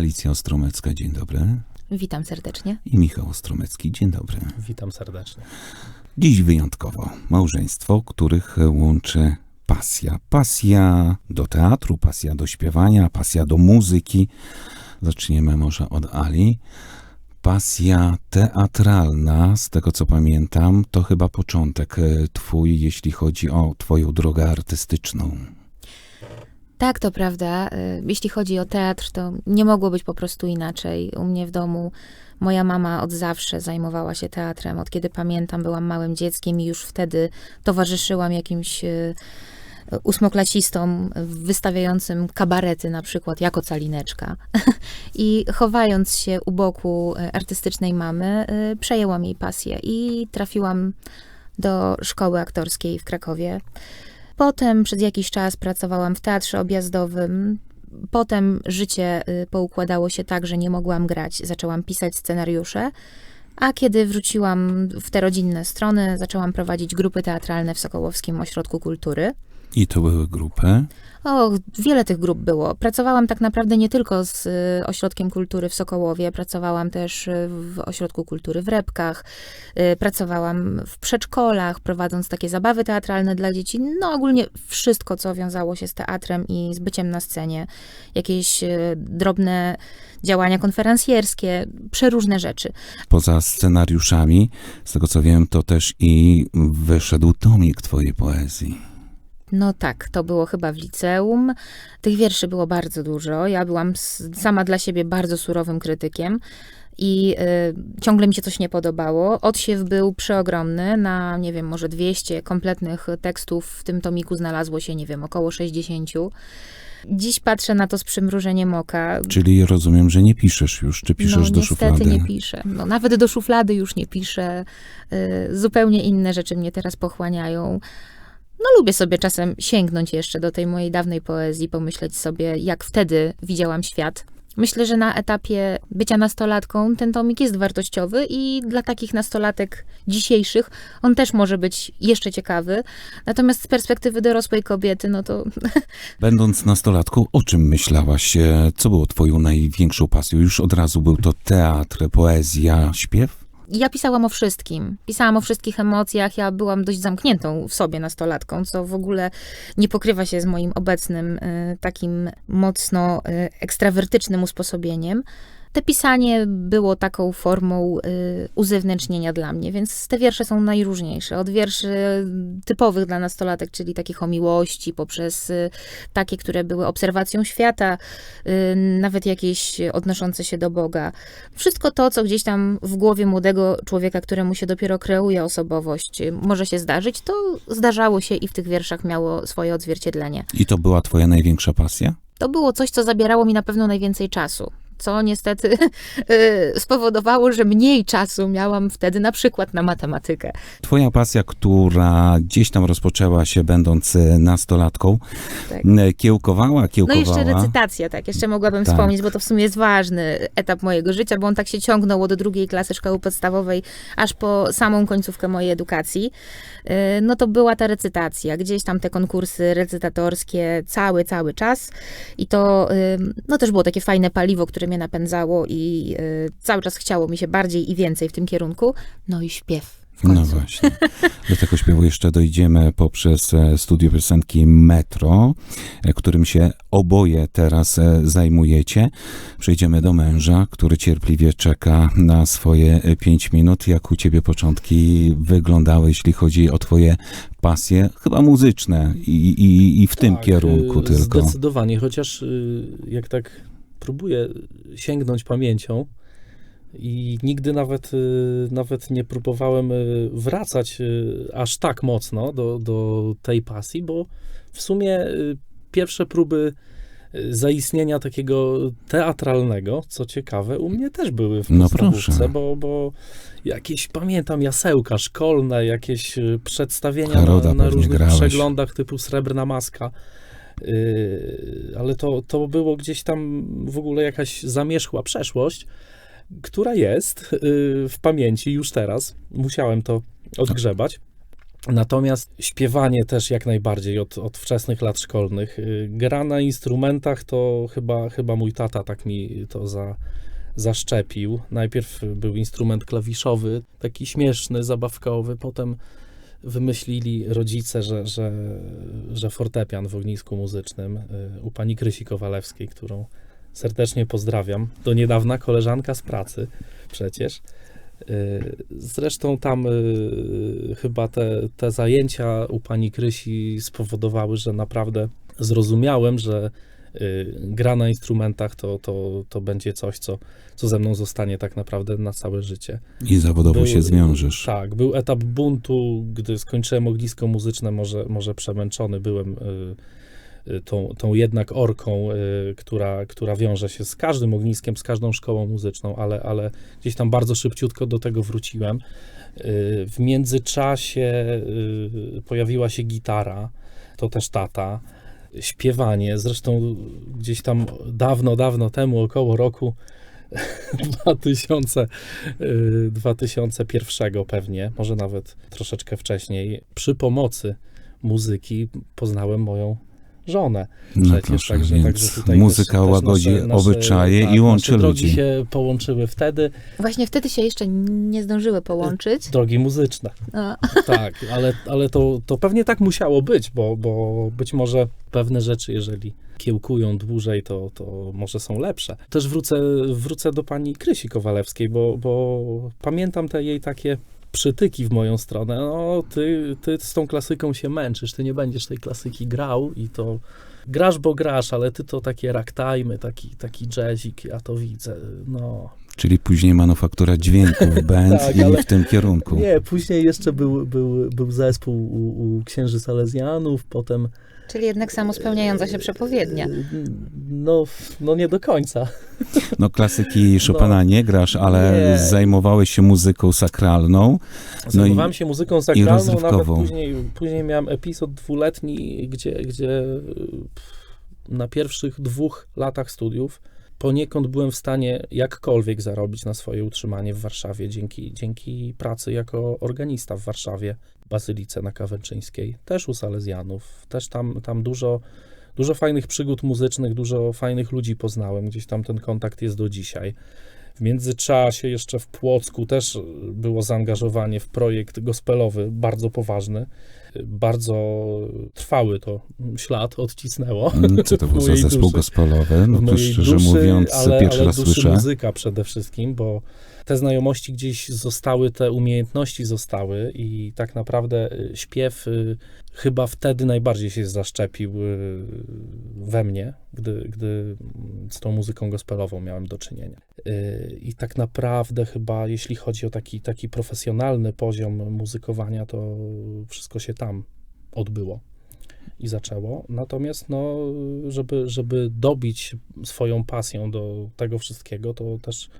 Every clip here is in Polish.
Alicja Ostromecka, dzień dobry. Witam serdecznie. I Michał Ostromecki, dzień dobry. Witam serdecznie. Dziś wyjątkowo małżeństwo, których łączy pasja. Pasja do teatru, pasja do śpiewania, pasja do muzyki. Zaczniemy może od Ali. Pasja teatralna, z tego co pamiętam, to chyba początek e, twój, jeśli chodzi o twoją drogę artystyczną. Tak, to prawda. Y, Jeśli chodzi o teatr, to nie mogło być po prostu inaczej. U mnie w domu moja mama od zawsze zajmowała się teatrem. Od kiedy pamiętam, byłam małym dzieckiem i już wtedy towarzyszyłam jakimś y, ósmoklasistom wystawiającym kabarety na przykład jako calineczka. I chowając się u boku y, artystycznej mamy, przejęłam jej pasję i trafiłam do szkoły aktorskiej w Krakowie. Potem przez jakiś czas pracowałam w teatrze objazdowym. Potem życie y, poukładało się tak, że nie mogłam grać. Zaczęłam pisać scenariusze. A kiedy wróciłam w te rodzinne strony, zaczęłam prowadzić grupy teatralne w Sokołowskim Ośrodku Kultury. I to były grupy. O, wiele tych grup było. Pracowałam tak naprawdę nie tylko z y, Ośrodkiem Kultury w Sokołowie, pracowałam też y, w Ośrodku Kultury w Repkach, y, pracowałam w przedszkolach, prowadząc takie zabawy teatralne dla dzieci. No ogólnie wszystko, co wiązało się z teatrem i z byciem na scenie. Jakieś drobne działania konferencjerskie, przeróżne rzeczy. Poza scenariuszami, z tego co wiem, to też i wyszedł tomik twojej poezji. No tak, to było chyba w liceum. Tych wierszy było bardzo dużo. Ja byłam sama dla siebie bardzo surowym krytykiem i y, ciągle mi się coś nie podobało. Odsiew był przeogromny. Na, nie wiem, może 200 kompletnych tekstów w tym tomiku znalazło się, nie wiem, około 60. Dziś patrzę na to z przymrużeniem oka. Czyli rozumiem, że nie piszesz już, czy piszesz no, do niestety szuflady. nie piszę. No, nawet do szuflady już nie piszę. Y, zupełnie inne rzeczy mnie teraz pochłaniają. No lubię sobie czasem sięgnąć jeszcze do tej mojej dawnej poezji, pomyśleć sobie, jak wtedy widziałam świat. Myślę, że na etapie bycia nastolatką ten tomik jest wartościowy i dla takich nastolatek dzisiejszych on też może być jeszcze ciekawy. Natomiast z perspektywy dorosłej kobiety, no to Będąc nastolatką, o czym myślałaś? E, Co było twoją największą pasją? Już od razu był to teatr, poezja, śpiew? Ja pisałam o wszystkim. Pisałam o wszystkich emocjach. Ja byłam dość zamkniętą w sobie nastolatką, co w ogóle nie pokrywa się z moim obecnym y, takim mocno y, ekstrawertycznym usposobieniem. Te pisanie było taką formą y, uzewnętrznienia dla mnie, więc te wiersze są najróżniejsze. Od wierszy typowych dla nastolatek, czyli takich o miłości, poprzez y, takie, które były obserwacją świata, y, nawet jakieś odnoszące się do Boga. Wszystko to, co gdzieś tam w głowie młodego człowieka, któremu się dopiero kreuje osobowość, y, może się zdarzyć, to zdarzało się i w tych wierszach miało swoje odzwierciedlenie. I to była twoja największa pasja? To było coś, co zabierało mi na pewno najwięcej czasu. Co niestety y, spowodowało, że mniej czasu miałam wtedy na przykład na matematykę. Twoja pasja, która gdzieś tam rozpoczęła się będąc e, nastolatką, Tak. e, kiełkowała, No kiełkowała. i jeszcze recytacja, tak, jeszcze mogłabym Tak. wspomnieć, bo to w sumie jest ważny etap mojego życia, bo on tak się ciągnął od drugiej klasy szkoły podstawowej, aż po samą końcówkę mojej edukacji. Yy, No to była ta recytacja, gdzieś tam te konkursy recytatorskie cały, cały czas i to no też było takie fajne paliwo, które mnie napędzało i yy, cały czas chciało mi się bardziej i więcej w tym kierunku. No i śpiew w końcu. No właśnie. Do tego śpiewu jeszcze dojdziemy poprzez e, studio piosenki Metro, e, którym się oboje teraz e, zajmujecie. Przejdziemy do męża, który cierpliwie czeka na swoje pięć minut. Jak u ciebie początki wyglądały, jeśli chodzi o twoje pasje, chyba muzyczne i, i, i w tym Tak, kierunku y, tylko. Zdecydowanie, chociaż y, jak tak próbuję sięgnąć pamięcią i nigdy nawet, y, nawet nie próbowałem y, wracać y, aż tak mocno do, do tej pasji, bo w sumie pierwsze próby zaistnienia takiego teatralnego, co ciekawe, u mnie też były w No proszę. bo, bo jakieś, pamiętam, jasełka szkolne, jakieś przedstawienia Heroda na, na różnych grałeś. przeglądach typu Srebrna Maska. Yy, ale to, to było gdzieś tam w ogóle jakaś zamierzchła przeszłość, która jest yy, w pamięci już teraz. Musiałem to odgrzebać. Natomiast śpiewanie też jak najbardziej od, od wczesnych lat szkolnych. Y, Gra na instrumentach to chyba, chyba mój tata tak mi to za, zaszczepił. Najpierw był instrument klawiszowy, taki śmieszny, zabawkowy, potem wymyślili rodzice, że, że, że fortepian w ognisku muzycznym y, u pani Krysi Kowalewskiej, którą serdecznie pozdrawiam. Do niedawna koleżanka z pracy przecież. Y, Zresztą tam y, chyba te, te zajęcia u pani Krysi spowodowały, że naprawdę zrozumiałem, że gra na instrumentach to, to, to będzie coś, co, co ze mną zostanie tak naprawdę na całe życie. I zawodowo Był- się zwiążesz. Tak, był etap buntu, gdy skończyłem ognisko muzyczne, może, może przemęczony byłem y, y, tą, tą jednak orką, y, która, która wiąże się z każdym ogniskiem, z każdą szkołą muzyczną, ale, ale gdzieś tam bardzo szybciutko do tego wróciłem. Y, W międzyczasie y, pojawiła się gitara, to też tata, śpiewanie, zresztą gdzieś tam dawno, dawno temu, około roku 2000, y, 2001 pewnie, może nawet troszeczkę wcześniej, przy pomocy muzyki poznałem moją żonę. No Przecież, proszę, także, więc także tutaj muzyka też, łagodzi nasze, obyczaje tak, i łączy nasze drogi ludzi. się połączyły wtedy, Właśnie wtedy się jeszcze nie zdążyły połączyć. drogi muzyczne. No. Tak, ale, ale to, to pewnie tak musiało być, bo, bo być może pewne rzeczy, jeżeli kiełkują dłużej, to, to może są lepsze. Też wrócę, wrócę do pani Krysi Kowalewskiej, bo, bo pamiętam te jej takie przytyki w moją stronę. No, ty, ty z tą klasyką się męczysz, ty nie będziesz tej klasyki grał i to grasz, bo grasz, ale ty to takie ragtime'y, taki, taki jazzik, ja to widzę, no. Czyli później manufaktura dźwięków, band Tak, i w tym kierunku. Nie, później jeszcze był, był, był zespół u, u księży Salezjanów, potem Czyli jednak samo spełniająca się przepowiednia. No, no nie do końca. No klasyki Chopina nie grasz, ale Nie. zajmowałeś się muzyką sakralną. Zajmowałem się muzyką sakralną, nawet rozrywkową. później, później miałem epizod dwuletni, gdzie, gdzie na pierwszych dwóch latach studiów poniekąd byłem w stanie jakkolwiek zarobić na swoje utrzymanie w Warszawie dzięki, dzięki pracy jako organista w Warszawie, Bazylice na Kawęczyńskiej, też u Salezjanów, też tam, tam dużo, dużo fajnych przygód muzycznych, dużo fajnych ludzi poznałem, gdzieś tam ten kontakt jest do dzisiaj. W międzyczasie jeszcze w Płocku też było zaangażowanie w projekt gospelowy, bardzo poważny. Bardzo trwały to ślad odcisnęło. Mm, Co to w był za zespół duszy. gospolowy? No to szczerze duszy, mówiąc, ale, pierwszy ale raz duszy słyszę. muzyka przede wszystkim, bo te znajomości gdzieś zostały, te umiejętności zostały i tak naprawdę y, śpiew y, chyba wtedy najbardziej się zaszczepił y, we mnie, gdy, gdy z tą muzyką gospelową miałem do czynienia. I tak naprawdę chyba, jeśli chodzi o taki, taki profesjonalny poziom muzykowania, to wszystko się tam odbyło i zaczęło. Natomiast, no, żeby, żeby dobić swoją pasją do tego wszystkiego, to też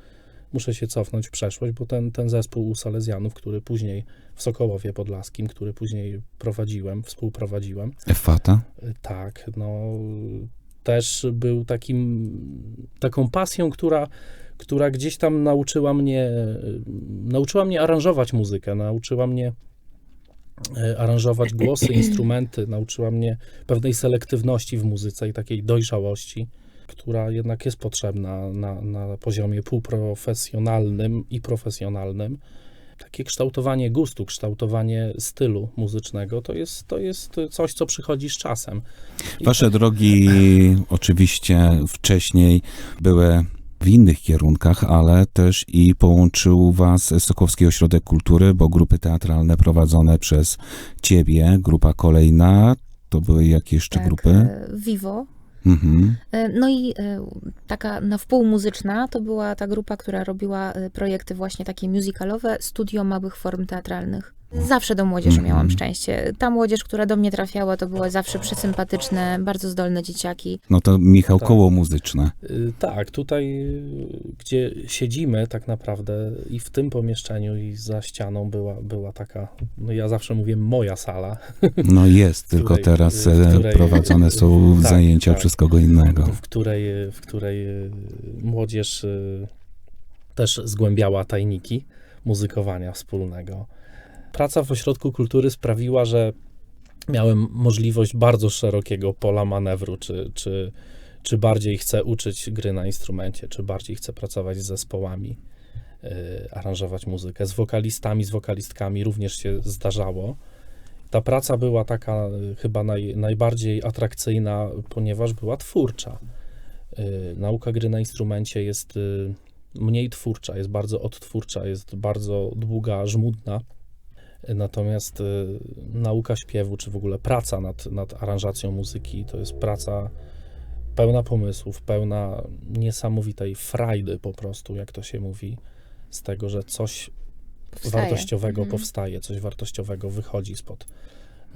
muszę się cofnąć w przeszłość, bo ten, ten zespół u Salezjanów, który później w Sokołowie Podlaskim, który później prowadziłem, współprowadziłem, Efata? y, tak, no, też był takim, taką pasją, która, która gdzieś tam nauczyła mnie, nauczyła mnie aranżować muzykę, nauczyła mnie aranżować głosy, instrumenty, nauczyła mnie pewnej selektywności w muzyce i takiej dojrzałości, która jednak jest potrzebna na, na poziomie półprofesjonalnym i profesjonalnym. Takie kształtowanie gustu, kształtowanie stylu muzycznego to jest, to jest coś, co przychodzi z czasem. I Wasze drogi oczywiście wcześniej były w innych kierunkach, ale też i połączył was Sokowski Ośrodek Kultury, bo grupy teatralne prowadzone przez ciebie, grupa kolejna, to były jakie jeszcze Tak, grupy? e, Vivo. Mhm. E, No i e, taka na wpół muzyczna to była ta grupa, która robiła projekty właśnie takie musicalowe, studio małych form teatralnych. Zawsze do młodzieży Mhm. miałam szczęście. Ta młodzież, która do mnie trafiała, to były zawsze przesympatyczne, bardzo zdolne dzieciaki. No to Michał, Tak. koło muzyczne. Y, Tak, tutaj, y, gdzie siedzimy tak naprawdę i w tym pomieszczeniu i za ścianą była, była taka, no ja zawsze mówię moja sala, No jest, tylko której- teraz w e, której- prowadzone są tak, zajęcia tak. przez kogo innego. w której, w której y, młodzież y, też zgłębiała tajniki muzykowania wspólnego. Praca w ośrodku kultury sprawiła, że miałem możliwość bardzo szerokiego pola manewru, czy, czy, czy bardziej chcę uczyć gry na instrumencie, czy bardziej chcę pracować z zespołami, y, aranżować muzykę. Z wokalistami, z wokalistkami również się zdarzało. Ta praca była taka y, chyba naj, najbardziej atrakcyjna, ponieważ była twórcza. Y, nauka gry na instrumencie jest y, mniej twórcza, jest bardzo odtwórcza, jest bardzo długa, żmudna. Natomiast y, nauka śpiewu, czy w ogóle praca nad, nad aranżacją muzyki, to jest praca pełna pomysłów, pełna niesamowitej frajdy po prostu, jak to się mówi, z tego, że coś Powstaje. wartościowego Mhm. powstaje, coś wartościowego wychodzi spod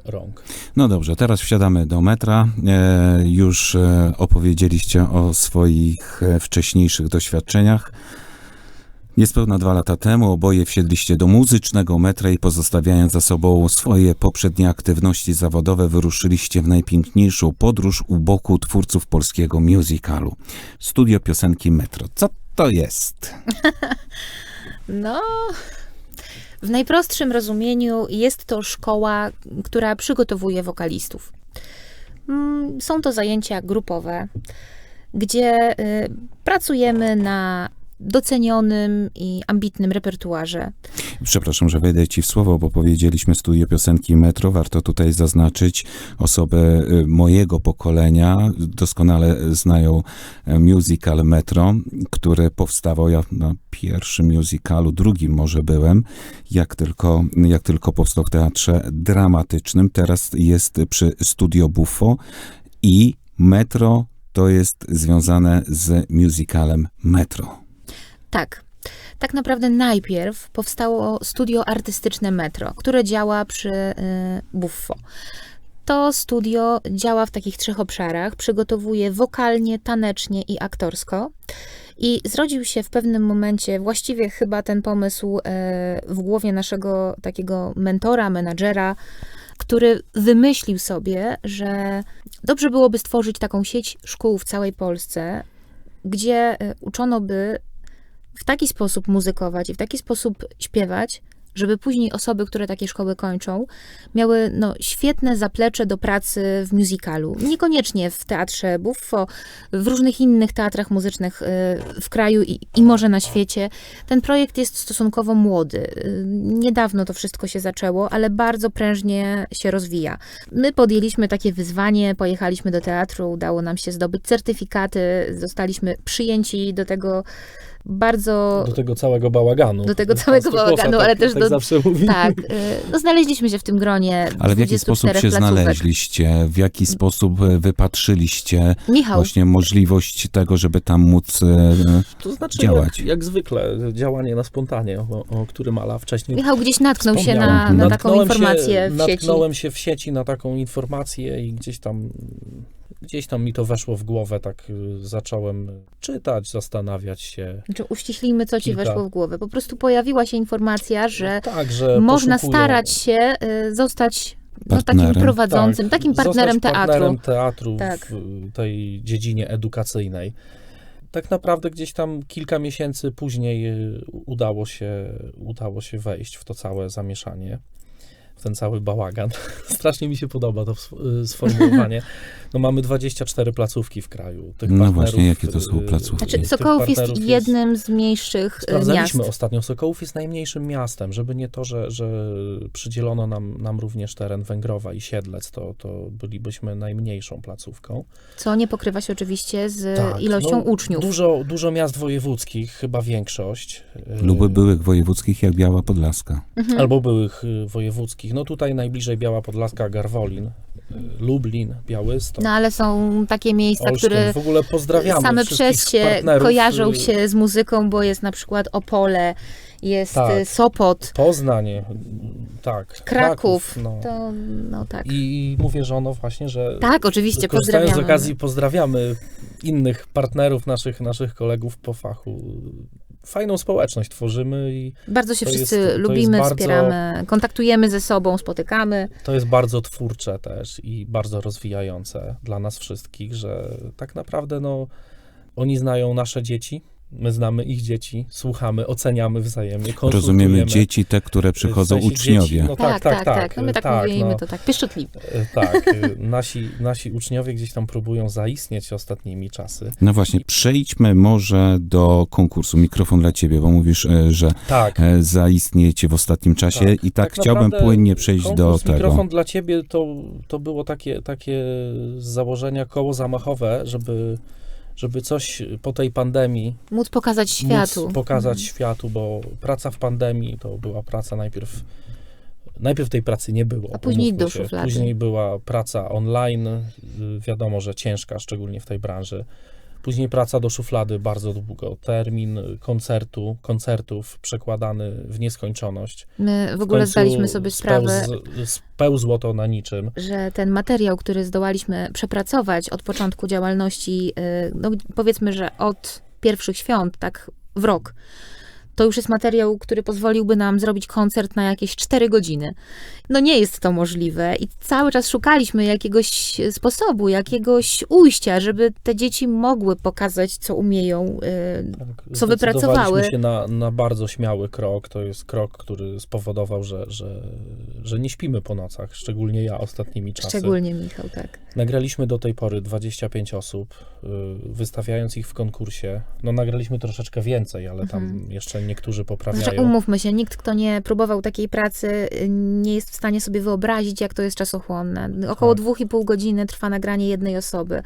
rąk. No dobrze, teraz wsiadamy do metra. E, już e, opowiedzieliście o swoich e, wcześniejszych doświadczeniach. Niespełna dwa lata temu oboje wsiedliście do muzycznego metra i pozostawiając za sobą swoje poprzednie aktywności zawodowe, wyruszyliście w najpiękniejszą podróż u boku twórców polskiego musicalu. Studio piosenki Metro. Co to jest? No, w najprostszym rozumieniu jest to szkoła, która przygotowuje wokalistów. Mm, Są to zajęcia grupowe, gdzie y, pracujemy na docenionym i ambitnym repertuarze. Przepraszam, że wejdę ci w słowo, bo powiedzieliśmy studio piosenki Metro. Warto tutaj zaznaczyć osobę y, mojego pokolenia. Doskonale znają e, musical Metro, który powstawał ja na pierwszym musicalu, drugim może byłem, jak tylko, jak tylko powstał w teatrze dramatycznym. Teraz jest przy Studio Buffo i Metro to jest związane z musicalem Metro. Tak. Tak naprawdę najpierw powstało studio artystyczne Metro, które działa przy y, Buffo. To studio działa w takich trzech obszarach. Przygotowuje wokalnie, tanecznie i aktorsko. I zrodził się w pewnym momencie, właściwie chyba ten pomysł e, w głowie naszego takiego mentora, menadżera, który wymyślił sobie, że dobrze byłoby stworzyć taką sieć szkół w całej Polsce, gdzie e, uczono by w taki sposób muzykować i w taki sposób śpiewać, żeby później osoby, które takie szkoły kończą, miały no, świetne zaplecze do pracy w musicalu. Niekoniecznie w teatrze Buffo, w różnych innych teatrach muzycznych y, w kraju i, i może na świecie. Ten projekt jest stosunkowo młody. Y, Niedawno to wszystko się zaczęło, ale bardzo prężnie się rozwija. My podjęliśmy takie wyzwanie, pojechaliśmy do teatru, udało nam się zdobyć certyfikaty, zostaliśmy przyjęci do tego bardzo Do tego całego bałaganu. Do tego całego bałaganu, tak, ale też tak do- zawsze. Tak, y, no znaleźliśmy się w tym gronie. Ale w jaki 24 sposób się placówek. znaleźliście? W jaki sposób e, wypatrzyliście Michał, właśnie możliwość tego, żeby tam móc e, To znaczy, działać. Jak, jak zwykle, działanie na spontanie, o, o którym Ala wcześniej Michał gdzieś natknął się na, na taką informację się, w sieci. Natknąłem się w sieci na taką informację i gdzieś tam, gdzieś tam mi to weszło w głowę, tak y, zacząłem czytać, zastanawiać się. Znaczy, uściślijmy, co ci Kilka. weszło w głowę. Po prostu pojawiła się informacja, że tak, że można poszukują- starać się y, zostać no, takim Partnerem. prowadzącym, tak, takim partnerem zostać teatru. partnerem teatru Tak. w tej dziedzinie edukacyjnej. Tak naprawdę gdzieś tam kilka miesięcy później y, udało się, udało się wejść w to całe zamieszanie, w ten cały bałagan. Strasznie mi się podoba to y, sformułowanie. No mamy 24 placówki w kraju. Tych No właśnie, jakie to są y, placówki? Znaczy, Sokołów jest jednym z mniejszych y, Sprawdzaliśmy miast. ostatnio, Sokołów jest najmniejszym miastem, żeby nie to, że, że przydzielono nam, nam również teren Węgrowa i Siedlec, to, to bylibyśmy najmniejszą placówką. Co nie pokrywa się oczywiście z Tak, ilością no, uczniów. Dużo, dużo miast wojewódzkich, chyba większość. lub byłych wojewódzkich jak Biała Podlaska? Mhm. Albo byłych y, No tutaj najbliżej Biała Podlaska, Garwolin, y, Lublin, Białystok, No ale są takie miejsca, Olsztyn. które W ogóle pozdrawiamy same przez się kojarzą y, się z muzyką, bo jest na przykład Opole, jest Tak. y, Sopot, Poznań, tak. Kraków. no. To, no tak. I, mówię żono właśnie, że Tak, oczywiście, pozdrawiamy. z okazji, pozdrawiamy innych partnerów, naszych, naszych kolegów po fachu. Fajną społeczność tworzymy i Bardzo się wszyscy jest lubimy, bardzo- wspieramy, kontaktujemy ze sobą, spotykamy. to jest bardzo twórcze też i bardzo rozwijające dla nas wszystkich, że tak naprawdę no, oni znają nasze dzieci, My znamy ich dzieci, słuchamy, oceniamy wzajemnie, konsultujemy. Rozumiemy dzieci te, które przychodzą W sensie uczniowie. Dzieci, no tak, tak, tak, No my tak, tak, mówimy, no. to tak pieszczotliwie. E, Tak, e, nasi, nasi uczniowie gdzieś tam próbują zaistnieć ostatnimi czasy. No właśnie, przejdźmy może do konkursu. Mikrofon dla ciebie, bo mówisz, e, że Tak. e, zaistniejecie w ostatnim czasie Tak, i tak, tak chciałbym płynnie przejść do tego. Mikrofon dla ciebie to, to było takie, takie z założenia koło zamachowe, żeby, żeby coś po tej pandemii Móc pokazać światu. móc pokazać Mhm. światu, bo praca w pandemii to była praca najpierw. Najpierw tej pracy nie było. A później do szuflady. Później była praca online, y, wiadomo, że ciężka, szczególnie w tej branży. Później praca do szuflady bardzo długo. Termin koncertu, koncertów przekładany w nieskończoność. My w ogóle końcu zdaliśmy sobie sprawę, Spełz, spełzło to na niczym. że ten materiał, który zdołaliśmy przepracować od początku działalności, y, no powiedzmy, że od pierwszych świąt, tak w rok, to już jest materiał, który pozwoliłby nam zrobić koncert na jakieś 4 godziny. No nie jest to możliwe i cały czas szukaliśmy jakiegoś sposobu, jakiegoś ujścia, żeby te dzieci mogły pokazać, co umieją. y, Tak, Co wypracowały. się na, na bardzo śmiały krok. To jest krok, który spowodował, że, że, że nie śpimy po nocach, szczególnie ja ostatnimi czasy. Szczególnie Michał, tak. Nagraliśmy do tej pory 25 osób, y, wystawiając ich w konkursie. No nagraliśmy troszeczkę więcej, ale tam Mhm. jeszcze niektórzy Znaczy, poprawiają. umówmy się, nikt, kto nie próbował takiej pracy, nie jest w stanie sobie wyobrazić, jak to jest czasochłonne. Około Tak. dwóch i pół godziny trwa nagranie jednej osoby,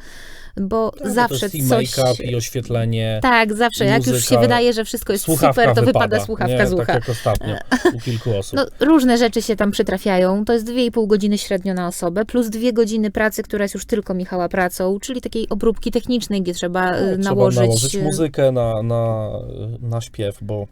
bo Tak, zawsze to jest i coś... make-up, i oświetlenie. Tak, zawsze. Jak już się muzyka, wydaje, że wszystko jest super, to wypada, wypada słuchawka nie, z ucha. Tak jak ostatnio u kilku osób. No, różne rzeczy się tam przytrafiają. To jest dwie i pół godziny średnio na osobę, plus dwie godziny pracy, która jest już tylko Michała pracą, czyli takiej obróbki technicznej, gdzie trzeba, No, nałożyć... Trzeba nałożyć y, muzykę na, na, na śpiew, bo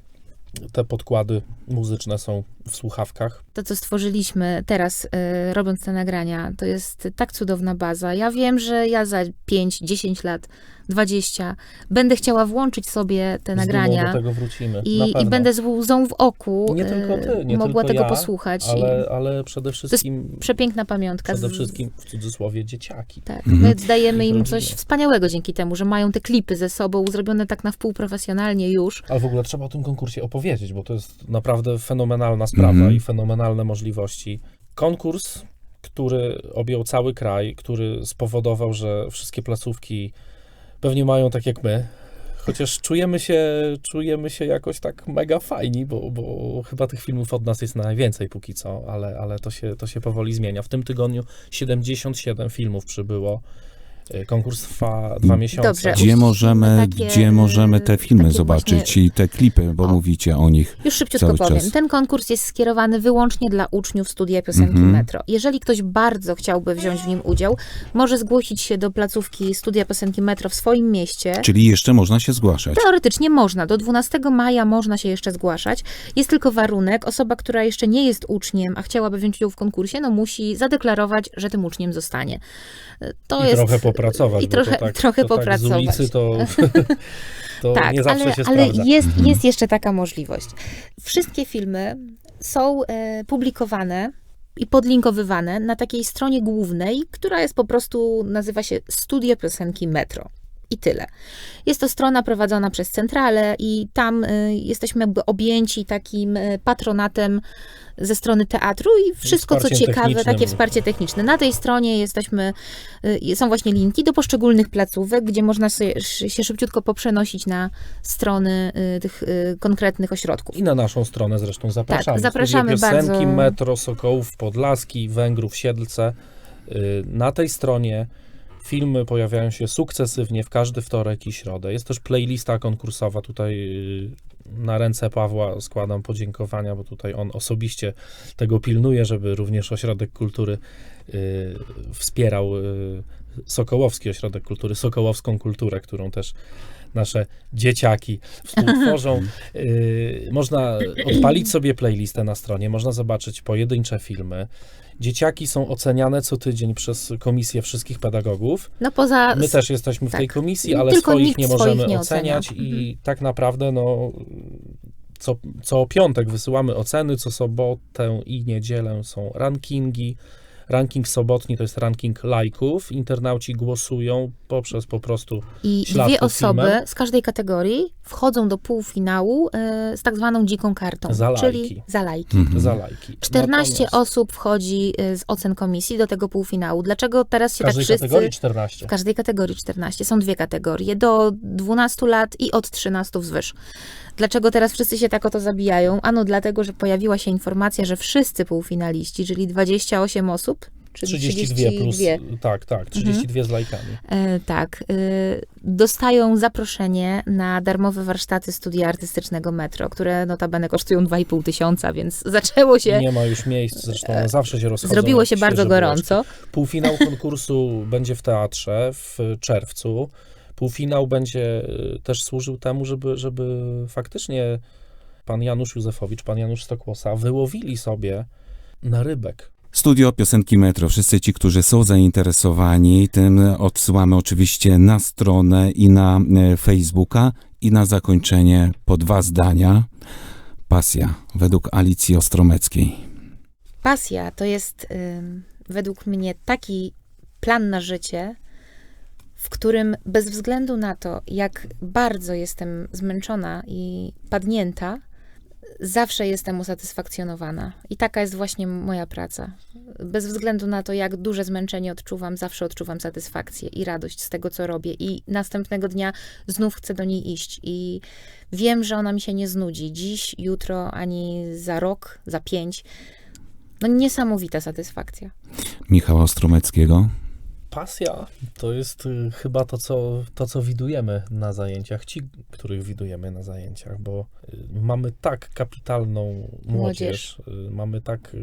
te podkłady muzyczne są w słuchawkach. to, co stworzyliśmy teraz, y, robiąc te nagrania, to jest tak cudowna baza. Ja wiem, że ja za 5, 10 lat, 20 będę chciała włączyć sobie te Z nagrania do tego wrócimy. i, i będę z łzą w oku Nie y, tylko ty, nie mogła tylko tego ja, posłuchać. Ale, I ale przede wszystkim, przepiękna pamiątka. przede wszystkim w cudzysłowie dzieciaki. Tak, Mhm. my dajemy im coś wspaniałego dzięki temu, że mają te klipy ze sobą, zrobione tak na wpół profesjonalnie już. Ale w ogóle trzeba o tym konkursie opowiedzieć, bo to jest naprawdę fenomenalna sprawa Mhm. i fenomenalne możliwości. Konkurs, który objął cały kraj, który spowodował, że wszystkie placówki pewnie mają tak jak my. Chociaż czujemy się, czujemy się jakoś tak mega fajni, bo, bo chyba tych filmów od nas jest najwięcej póki co, ale, ale to, się, to się powoli zmienia. W tym tygodniu 77 filmów przybyło. Y, Konkurs trwa dwa miesiące. Dobrze. Gdzie możemy, takie, gdzie możemy te filmy zobaczyć właśnie- i te klipy, bo O. mówicie o nich. Już szybciutko Cały powiem. czas. Ten konkurs jest skierowany wyłącznie dla uczniów studia piosenki Mhm. Metro. Jeżeli ktoś bardzo chciałby wziąć w nim udział, może zgłosić się do placówki studia piosenki Metro w swoim mieście. Czyli jeszcze można się zgłaszać. Teoretycznie można. Do 12 maja można się jeszcze zgłaszać. Jest tylko warunek. Osoba, która jeszcze nie jest uczniem, a chciałaby wziąć udział w konkursie, no musi zadeklarować, że tym uczniem zostanie. To I jest... trochę popracować. I trochę, tak, trochę to Tak z popracować. ulicy to, to tak, nie zawsze ale, się ale sprawdza. jest, Mhm. jest jeszcze taka możliwość. Wszystkie filmy są e, publikowane i podlinkowywane na takiej stronie głównej, która jest po prostu, nazywa się Studio Piosenki Metro. I tyle. Jest to strona prowadzona przez centralę i tam y, jesteśmy jakby objęci takim y, patronatem ze strony teatru i wszystko, co ciekawe, takie wsparcie techniczne. Na tej stronie jesteśmy, y, są właśnie linki do poszczególnych placówek, gdzie można się szybciutko poprzenosić na strony tych konkretnych ośrodków. I na naszą stronę zresztą zapraszamy. Tak, zapraszamy Piosenki, bardzo. Metro, Sokołów, Podlaski, Węgrów, Siedlce. Na tej stronie filmy pojawiają się sukcesywnie w każdy wtorek i środę. Jest też playlista konkursowa. Tutaj y, na ręce Pawła składam podziękowania, bo tutaj on osobiście tego pilnuje, żeby również Ośrodek Kultury y, wspierał y, Sokołowski Ośrodek Kultury, Sokołowską Kulturę, którą też nasze dzieciaki współtworzą. Y, można odpalić sobie playlistę na stronie, można zobaczyć pojedyncze filmy. Dzieciaki są oceniane co tydzień przez komisję wszystkich pedagogów. No poza... My też jesteśmy w tak. tej komisji, ale Tylko swoich nie swoich możemy nie oceniać ocenia. i tak naprawdę no, co, co piątek wysyłamy oceny, co sobotę i niedzielę są rankingi, ranking sobotni to jest ranking lajków. Internauci głosują poprzez po prostu I Ślad dwie osoby filmem. z każdej kategorii wchodzą do półfinału e, z tak zwaną dziką kartą, Za czyli lajki. za lajki. Mhm. za lajki. 14 Natomiast osób wchodzi e, z ocen komisji do tego półfinału. Dlaczego teraz w się tak każdej wszyscy... kategorii 14. W każdej kategorii 14. Są dwie kategorie. Do 12 lat i od 13 wzwyż. Dlaczego teraz wszyscy się tak o to zabijają? Ano dlatego, że pojawiła się informacja, że wszyscy półfinaliści, czyli 28 osób, czyli 32 plus. 32, Tak, tak, 32 z lajkami. E, tak, e, dostają zaproszenie na darmowe warsztaty studia artystycznego Metro, które notabene kosztują 2,5 tysiąca, więc zaczęło się, Nie ma już miejsc, zresztą one zawsze się rozchodzą. zrobiło się bardzo gorąco. Półfinał konkursu będzie w teatrze w czerwcu. Półfinał będzie y, też służył temu, żeby, żeby faktycznie pan Janusz Józefowicz, pan Janusz Stokłosa wyłowili sobie na rybek. Studio Piosenki Metro. Wszyscy ci, którzy są zainteresowani, tym odsyłamy oczywiście na stronę i na e, Facebooka. I na zakończenie po dwa zdania. Pasja według Alicji Ostromeckiej. Pasja to jest ym, według mnie taki plan na życie, w którym bez względu na to, jak bardzo jestem zmęczona i padnięta, zawsze jestem usatysfakcjonowana. I taka jest właśnie moja praca. Bez względu na to, jak duże zmęczenie odczuwam, zawsze odczuwam satysfakcję i radość z tego, co robię. I następnego dnia znów chcę do niej iść. I wiem, że ona mi się nie znudzi. Dziś, jutro, ani za rok, za pięć. No niesamowita satysfakcja. Michała Ostromeckiego. Pasja to jest y, chyba to co, to, co widujemy na zajęciach, ci, których widujemy na zajęciach, bo y, mamy tak kapitalną młodzież, y, mamy tak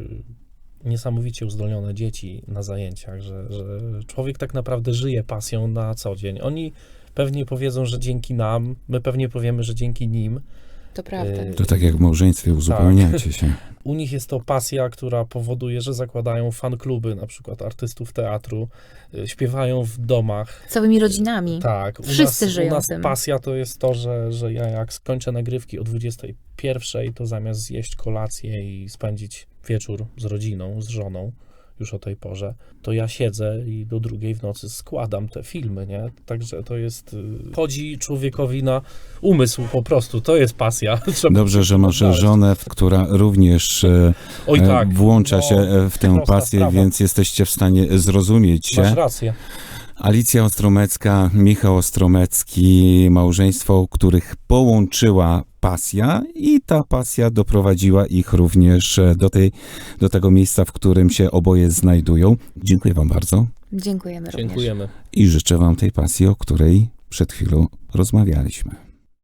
niesamowicie uzdolnione dzieci na zajęciach, że, że człowiek tak naprawdę żyje pasją na co dzień. Oni pewnie powiedzą, że dzięki nam, my pewnie powiemy, że dzięki nim. To prawda. Yy, To tak jak w małżeństwie uzupełniacie się. U nich jest to pasja, która powoduje, że zakładają fan kluby, na przykład artystów teatru, y, śpiewają w domach, Całymi rodzinami. Tak, u Wszyscy nas, żyją u nas tym. pasja to jest to, że, że ja jak skończę nagrywki o 21, to zamiast zjeść kolację i spędzić wieczór z rodziną, z żoną, już o tej porze, to ja siedzę i do drugiej w nocy składam te filmy, nie? Także to jest, y, chodzi człowiekowi na umysł po prostu, to jest pasja. Trzeba Dobrze, że masz żonę, która również e, Oj e, tak, włącza no, się e, w tę pasję, sprawa. więc jesteście w stanie zrozumieć Masz się. rację. Alicja Ostromecka, Michał Ostromecki, małżeństwo, których połączyła pasja i ta pasja doprowadziła ich również e, do, tej, do tego miejsca, w którym się oboje znajdują. Dziękuję wam bardzo Dziękujemy również. Dziękujemy. i życzę wam tej pasji, o której przed chwilą rozmawialiśmy.